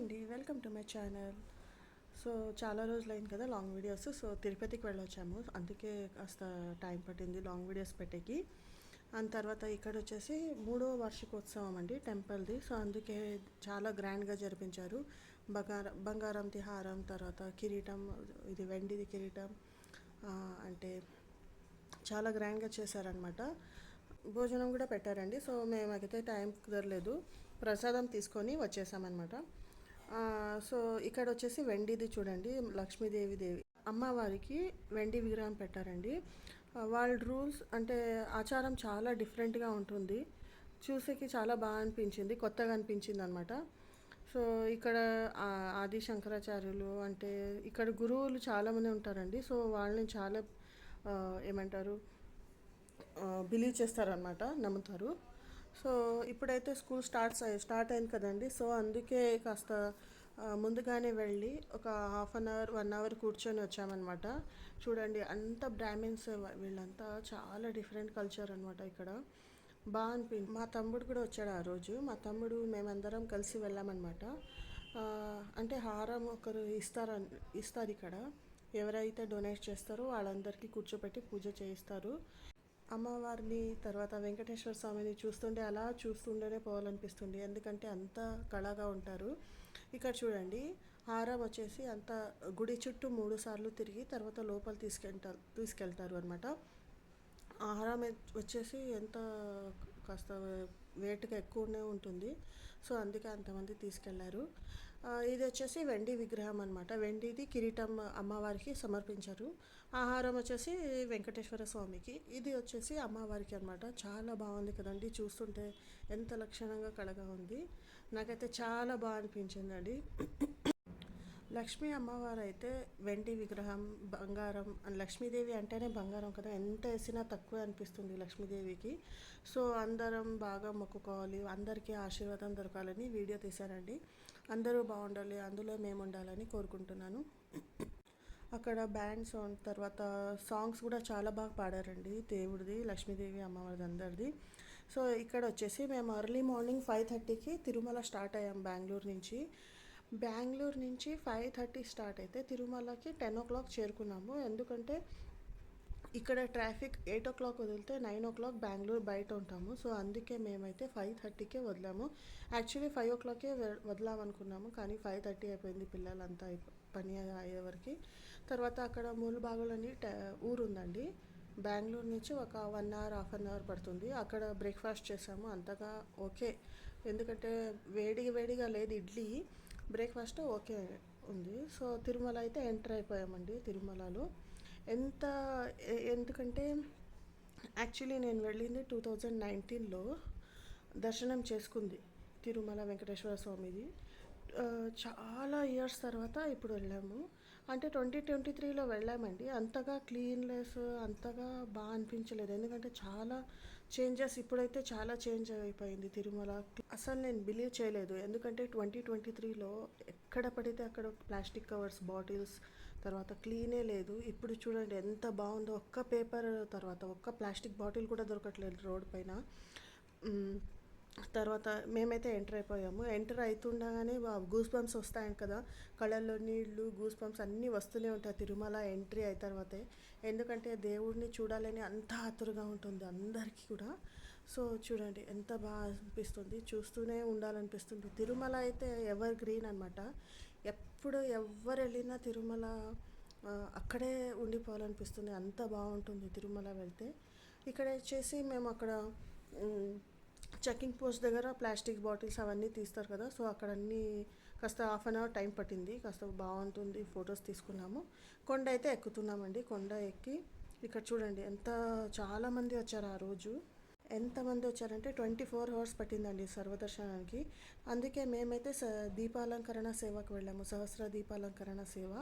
అండి welcome to my channel. So చాలా రోజులు అయింది కదా లాంగ్ వీడియోస్ సో తిరుపతికి వెళ్ళొచ్చాము. అందుకే కాస్త టైం పట్టింది లాంగ్ వీడియోస్ పెట్టేకి. అండ్ తర్వాత ఇక్కడ వచ్చేసి మూడో వార్షికోత్సవం అండి టెంపుల్ది. సో అందుకే చాలా గ్రాండ్గా జరిపించారు. బంగారం బంగారం తిహారం తర్వాత కిరీటం ఇది వెండిది కిరీటం అంటే చాలా గ్రాండ్గా చేశారనమాట భోజనం కూడా పెట్టారండి. సో మేమైతే టైం కుదరలేదు. ప్రసాదం తీసుకొని వచ్చేసామన్నమాట. సో ఇక్కడ వచ్చేసి వెండిది చూడండి లక్ష్మీదేవి దేవి. అమ్మవారికి వెండి విగ్రహం పెట్టారండి. వాళ్ళ రూల్స్ అంటే ఆచారం చాలా డిఫరెంట్గా ఉంటుంది. చూసేకి చాలా బాగా అనిపించింది కొత్తగా అనిపించింది అనమాట సో ఇక్కడ ఆది శంకరాచార్యులు అంటే ఇక్కడ గురువులు చాలామంది ఉంటారండి. సో వాళ్ళని చాలా ఏమంటారు బిలీవ్ చేస్తారనమాట నమ్ముతారు. సో ఇప్పుడైతే స్కూల్ స్టార్ట్స్ అయ్యి స్టార్ట్ అయింది కదండి. సో అందుకే కాస్త ముందుగానే వెళ్ళి ఒక half an hour one hour కూర్చొని వచ్చామన్నమాట. చూడండి అంత బ్రాహ్మిన్స్ వీళ్ళంతా చాలా డిఫరెంట్ కల్చర్ అనమాట ఇక్కడ. బాగా అనిపించింది మా తమ్ముడు కూడా వచ్చాడు ఆ రోజు. మా తమ్ముడు మేమందరం కలిసి వెళ్ళామన్నమాట. అంటే హారం ఒకరు ఇస్తారు ఇస్తారు ఇక్కడ. ఎవరైతే డొనేట్ చేస్తారో వాళ్ళందరికీ కూర్చోపెట్టి పూజ చేయిస్తారు. అమ్మవారిని తర్వాత వెంకటేశ్వర స్వామిని చూస్తుంటే అలా చూస్తుండేనే పోవాలనిపిస్తుంది. ఎందుకంటే అంత కళగా ఉంటారు. ఇక్కడ చూడండి హారం వచ్చేసి అంత గుడి చుట్టూ మూడు సార్లు తిరిగి తర్వాత లోపల తీసుకెళ్తారు తీసుకెళ్తారు అనమాట ఆహారం వచ్చేసి ఎంత కాస్త వేటుగా ఎక్కువనే ఉంటుంది. సో అందుకే అంతమంది తీసుకెళ్ళారు. ఇది వచ్చేసి వెండి విగ్రహం అనమాట వెండిది కిరీటం అమ్మవారికి సమర్పించారు. ఆహారం వచ్చేసి వెంకటేశ్వర స్వామికి. ఇది వచ్చేసి అమ్మవారికి అనమాట చాలా బాగుంది కదండి. చూస్తుంటే ఎంత లక్షణంగా కళగా ఉంది. నాకైతే చాలా బాగా అనిపించిందండి. లక్ష్మీ అమ్మవారు అయితే వెండి విగ్రహం బంగారం అండ్ లక్ష్మీదేవి అంటేనే బంగారం కదా. ఎంత వేసినా తక్కువ అనిపిస్తుంది లక్ష్మీదేవికి. సో అందరం బాగా మొక్కుకోవాలి. అందరికీ ఆశీర్వాదం దొరకాలని వీడియో తీశారండి అందరూ బాగుండాలి. అందులో మేము ఉండాలని కోరుకుంటున్నాను. అక్కడ బ్యాండ్ సౌండ్ తర్వాత సాంగ్స్ కూడా చాలా బాగా పాడారండి దేవుడిది లక్ష్మీదేవి అమ్మవారిది అందరిది. సో ఇక్కడ వచ్చేసి మేము అర్లీ మార్నింగ్ ఫైవ్ థర్టీకి తిరుమల స్టార్ట్ అయ్యాం బెంగళూరు నుంచి. బెంగళూరు నుంచి ఫైవ్ థర్టీ స్టార్ట్ అయితే తిరుమలకి టెన్ ఓ క్లాక్ చేరుకున్నాము. ఎందుకంటే ఇక్కడ ట్రాఫిక్ ఎయిట్ ఓ క్లాక్ వదిలితే నైన్ ఓ క్లాక్ బెంగళూరు బయట ఉంటాము. సో అందుకే మేమైతే ఫైవ్ థర్టీకే వదిలాము. యాక్చువల్లీ ఫైవ్ ఓ క్లాకే వదలామనుకున్నాము. కానీ ఫైవ్ థర్టీ అయిపోయింది పిల్లలంతా పని అయ్యేవరకు తర్వాత అక్కడ మూలబాగులని ట ఊరు ఉందండి బెంగళూరు నుంచి ఒక one hour half an hour పడుతుంది. అక్కడ బ్రేక్ఫాస్ట్ చేసాము. అంతగా ఓకే. ఎందుకంటే వేడిగా వేడిగా లేదు ఇడ్లీ. బ్రేక్ఫాస్ట్ ఓకే ఉంది. సో తిరుమల అయితే ఎంటర్ అయిపోయామండి తిరుమలలో. ఎంత ఎందుకంటే యాక్చువల్లీ నేను వెళ్ళింది టూ థౌజండ్ నైన్టీన్లో దర్శనం చేసుకుంది తిరుమల వెంకటేశ్వర స్వామిది. చాలా ఇయర్స్ తర్వాత ఇప్పుడు వెళ్ళాము. అంటే ట్వంటీ ట్వంటీ త్రీలో వెళ్ళామండి. అంతగా క్లీన్లెస్ అంతగా బాగా అనిపించలేదు. ఎందుకంటే చాలా చేంజెస్ ఇప్పుడైతే చాలా చేంజ్ అయిపోయింది తిరుమల. అసలు నేను బిలీవ్ చేయలేదు. ఎందుకంటే ట్వంటీ ట్వంటీ త్రీలో ఎక్కడ పడితే అక్కడ ప్లాస్టిక్ కవర్స్ బాటిల్స్ తర్వాత క్లీనే లేదు. ఇప్పుడు చూడండి ఎంత బాగుందో. ఒక్క పేపర్ తర్వాత ఒక్క ప్లాస్టిక్ బాటిల్ కూడా దొరకట్లేదు రోడ్ పైన. తర్వాత మేమైతే ఎంటర్ అయిపోయాము. ఎంటర్ అవుతుండగానే గూస్ బంప్స్ వస్తాయి కదా. కళ్ళల్లో నీళ్ళు గూస్ బంప్స్ అన్నీ వస్తూనే ఉంటాయి. తిరుమల ఎంట్రీ అయిన తర్వాతే. ఎందుకంటే దేవుడిని చూడాలని అంత ఆతురుగా ఉంటుంది అందరికీ కూడా. సో చూడండి ఎంత బాగా అనిపిస్తుంది. చూస్తూనే ఉండాలనిపిస్తుంది. తిరుమల అయితే ఎవర్ గ్రీన్ అనమాట ఎప్పుడు ఎవరు వెళ్ళినా తిరుమల అక్కడే ఉండిపోవాలనిపిస్తుంది. అంత బాగుంటుంది తిరుమల వెళ్తే. ఇక్కడ వచ్చేసి మేము అక్కడ చెకింగ్ పోస్ట్ దగ్గర ప్లాస్టిక్ బాటిల్స్ అవన్నీ తీస్తారు కదా సో అక్కడ అన్నీ కాస్త హాఫ్ అన్ అవర్ టైం పట్టింది. కాస్త బాగుంటుంది ఫొటోస్ తీసుకున్నాము. కొండ అయితే ఎక్కుతున్నామండి. కొండ ఎక్కి ఇక్కడ చూడండి ఎంత చాలామంది వచ్చారు ఆ రోజు. ఎంతమంది వచ్చారంటే ట్వంటీ ఫోర్ అవర్స్ పట్టిందండి సర్వదర్శనానికి. అందుకే మేమైతే స దీపాలంకరణ సేవకు వెళ్ళాము. సహస్ర దీపాలంకరణ సేవ.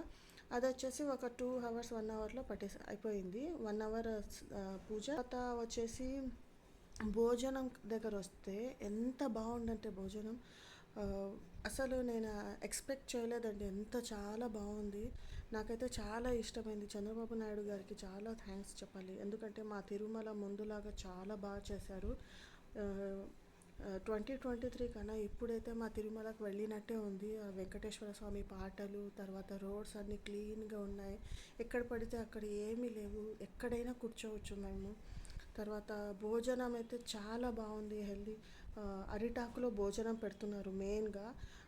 అది వచ్చేసి ఒక టూ అవర్స్ వన్ అవర్లో పట్టేసి అయిపోయింది. One hour puja. తర్వాత వచ్చేసి భోజనం దగ్గర వస్తే ఎంత బాగుందంటే భోజనం అసలు నేను ఎక్స్పెక్ట్ చేయలేదండి. ఎంత చాలా బాగుంది. నాకైతే చాలా ఇష్టమైంది. చంద్రబాబు నాయుడు గారికి చాలా థ్యాంక్స్ చెప్పాలి. ఎందుకంటే మా తిరుమల ముందులాగా చాలా బాగా చేశారు. ట్వంటీ ట్వంటీ త్రీ కన్నా ఇప్పుడైతే మా తిరుమలకు వెళ్ళినట్టే ఉంది. ఆ వెంకటేశ్వర స్వామి పాటలు తర్వాత రోడ్స్ అన్నీ క్లీన్గా ఉన్నాయి. ఎక్కడ పడితే అక్కడ ఏమీ లేవు. ఎక్కడైనా కూర్చోవచ్చు మేము. తర్వాత భోజనం అయితే చాలా బాగుంది హెల్దీ. అరిటాకులో భోజనం పెడుతున్నారు మెయిన్గా.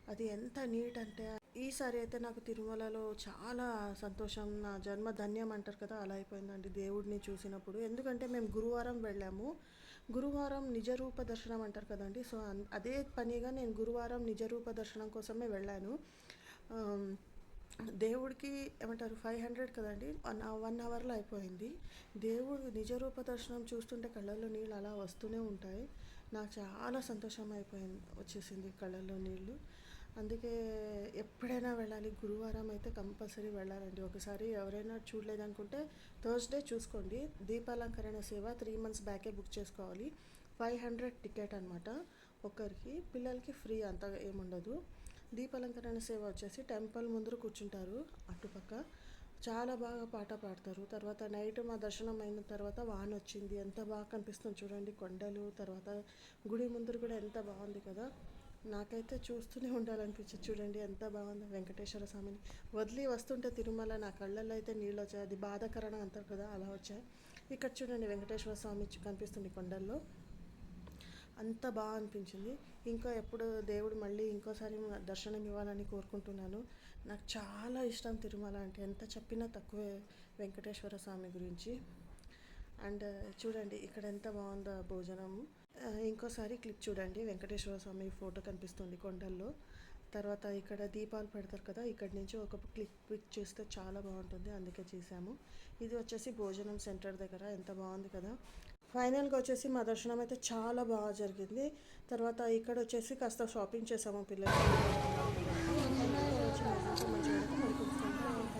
అది ఎంత నీట్ అంటే ఈసారి అయితే నాకు తిరుమలలో చాలా సంతోషం నా జన్మ ధన్యం అంటారు కదా అలా అయిపోయిందండి దేవుడిని చూసినప్పుడు. ఎందుకంటే మేము గురువారం వెళ్ళాము. గురువారం నిజరూప దర్శనం అంటారు కదండి సో అదే పనిగా నేను గురువారం నిజరూప దర్శనం కోసమే వెళ్ళాను. దేవుడికి ఏమంటారు ఫైవ్ హండ్రెడ్ కదండి? వన్ వన్ అవర్లో అయిపోయింది. దేవుడు నిజరూప దర్శనం చూస్తుంటే కళ్ళల్లో నీళ్ళు అలా వస్తూనే ఉంటాయి. నాకు చాలా సంతోషం అయిపోయింది వచ్చేసింది కళ్ళల్లో నీళ్ళు. అందుకే ఎప్పుడైనా వెళ్ళాలి గురువారం అయితే కంపల్సరీ వెళ్ళాలండి. ఒకసారి ఎవరైనా చూడలేదనుకుంటే థర్స్డే చూసుకోండి. దీపాలంకరణ సేవ త్రీ మంత్స్ బ్యాకే బుక్ చేసుకోవాలి. ఫైవ్ హండ్రెడ్ టికెట్ అనమాట ఒక్కరికి పిల్లలకి ఫ్రీ అంత ఏముండదు. దీపాలంకరణ సేవ వచ్చేసి టెంపుల్ ముందర కూర్చుంటారు అటుపక్క చాలా బాగా పాట పాడతారు. తర్వాత నైట్ మా దర్శనం అయిన తర్వాత వాన వచ్చింది. ఎంత బాగా కనిపిస్తుంది చూడండి. కొండలు తర్వాత గుడి ముందర కూడా ఎంత బాగుంది కదా. నాకైతే చూస్తూనే ఉండాలనిపించింది చూడండి. ఎంత బాగుంది. వెంకటేశ్వర స్వామిని వదిలి వస్తుంటే తిరుమల నా కళ్ళల్లో అయితే నీళ్ళు వచ్చాయి. అది బాధాకరణ అంటారు కదా అలా వచ్చాయి. ఇక్కడ చూడండి వెంకటేశ్వర స్వామి కనిపిస్తుంది కొండల్లో. అంత బాగా అనిపించింది. ఇంకా ఎప్పుడు దేవుడు మళ్ళీ ఇంకోసారి దర్శనం ఇవ్వాలని కోరుకుంటున్నాను. నాకు చాలా ఇష్టం తిరుమల అంటే ఎంత చెప్పినా తక్కువే వెంకటేశ్వర స్వామి గురించి. అండ్ చూడండి ఇక్కడ ఎంత బాగుందో భోజనం. ఇంకోసారి క్లిప్ చూడండి. వెంకటేశ్వర స్వామి ఫోటో కనిపిస్తుంది కొండల్లో. తర్వాత ఇక్కడ దీపాలు పెడతారు కదా ఇక్కడ నుంచి ఒక క్లిక్ క్లిక్ చేస్తే చాలా బాగుంటుంది. అందుకే చేసాము ఇది వచ్చేసి భోజనం సెంటర్ దగ్గర ఎంత బాగుంది కదా. ఫైనల్గా వచ్చేసి మా దర్శనం అయితే చాలా బాగా జరిగింది. తర్వాత ఇక్కడ వచ్చేసి కాస్త షాపింగ్ చేసాము పిల్లలకి. మంచిగా